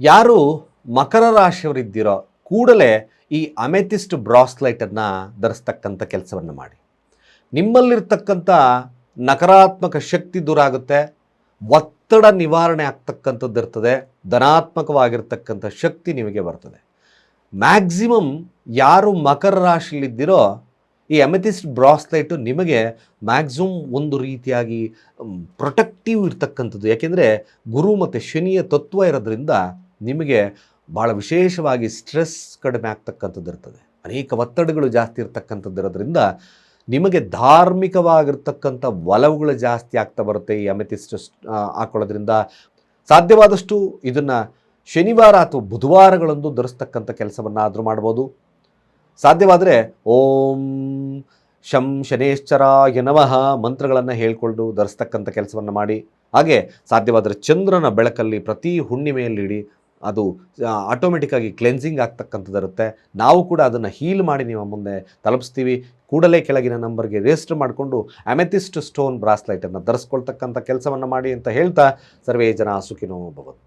ಯಾರು ಮಕರ ರಾಶಿಯವರಿದ್ದೀರೋ ಕೂಡಲೇ ಈ ಅಮೆಥಿಸ್ಟ್ ಬ್ರಾಸ್ಲೈಟನ್ನು ಧರಿಸ್ತಕ್ಕಂಥ ಕೆಲಸವನ್ನು ಮಾಡಿ. ನಿಮ್ಮಲ್ಲಿರ್ತಕ್ಕಂಥ ನಕಾರಾತ್ಮಕ ಶಕ್ತಿ ದೂರ ಆಗುತ್ತೆ, ಒತ್ತಡ ನಿವಾರಣೆ ಆಗ್ತಕ್ಕಂಥದ್ದು ಇರ್ತದೆ, ಧನಾತ್ಮಕವಾಗಿರ್ತಕ್ಕಂಥ ಶಕ್ತಿ ನಿಮಗೆ ಬರ್ತದೆ. ಮ್ಯಾಕ್ಸಿಮಮ್ ಯಾರು ಮಕರ ರಾಶಿಯಲ್ಲಿದ್ದೀರೋ ಈ ಅಮೆಥಿಸ್ಟ್ ಬ್ರಾಸ್ಲೈಟು ನಿಮಗೆ ಮ್ಯಾಕ್ಸಿಮಮ್ ಒಂದು ರೀತಿಯಾಗಿ ಪ್ರೊಟೆಕ್ಟಿವ್ ಇರ್ತಕ್ಕಂಥದ್ದು. ಯಾಕೆಂದರೆ ಗುರು ಮತ್ತು ಶನಿಯ ತತ್ವ ಇರೋದ್ರಿಂದ ನಿಮಗೆ ಭಾಳ ವಿಶೇಷವಾಗಿ ಸ್ಟ್ರೆಸ್ ಕಡಿಮೆ ಆಗ್ತಕ್ಕಂಥದ್ದು ಇರ್ತದೆ. ಅನೇಕ ಒತ್ತಡಗಳು ಜಾಸ್ತಿ ಇರ್ತಕ್ಕಂಥದ್ದು ಇರೋದ್ರಿಂದ ನಿಮಗೆ ಧಾರ್ಮಿಕವಾಗಿರ್ತಕ್ಕಂಥ ಒಲವುಗಳು ಜಾಸ್ತಿ ಆಗ್ತಾ ಬರುತ್ತೆ ಈ ಅಮೆಥಿಸ್ಟ್ ಹಾಕೊಳ್ಳೋದ್ರಿಂದ. ಸಾಧ್ಯವಾದಷ್ಟು ಇದನ್ನು ಶನಿವಾರ ಅಥವಾ ಬುಧವಾರಗಳಂದು ಧರಿಸ್ತಕ್ಕಂಥ ಕೆಲಸವನ್ನು ಮಾಡ್ಬೋದು. ಸಾಧ್ಯವಾದರೆ ಓಂ ಶಂ ಶನೇಶ್ಚರ ನಮಃ ಮಂತ್ರಗಳನ್ನು ಹೇಳ್ಕೊಂಡು ಧರಿಸ್ತಕ್ಕಂಥ ಕೆಲಸವನ್ನು ಮಾಡಿ. ಹಾಗೆ ಸಾಧ್ಯವಾದರೆ ಚಂದ್ರನ ಬೆಳಕಲ್ಲಿ ಪ್ರತಿ ಹುಣ್ಣಿಮೆಯಲ್ಲಿ ಇಡಿ ಅದು ಆಟೋಮೆಟಿಕ್ಕಾಗಿ ಕ್ಲೆನ್ಸಿಂಗ್ ಆಗ್ತಕ್ಕಂಥದ್ದಿರುತ್ತೆ ನಾವು ಕೂಡ ಅದನ್ನು ಹೀಲ್ ಮಾಡಿ ನಿಮ್ಮ ಮುಂದೆ ತಲುಪಿಸ್ತೀವಿ. ಕೂಡಲೇ ಕೆಳಗಿನ ನಂಬರ್ಗೆ ರಿಜಿಸ್ಟರ್ ಮಾಡಿಕೊಂಡು ಅಮೆಥಿಸ್ಟ್ ಸ್ಟೋನ್ ಬ್ರಾಸ್ಲೈಟನ್ನು ಧರಿಸ್ಕೊಳ್ತಕ್ಕಂಥ ಕೆಲಸವನ್ನು ಮಾಡಿ ಅಂತ ಹೇಳ್ತಾ ಸರ್ವೇ ಜನ ಸುಖಿನೋ ಭವತ್ತು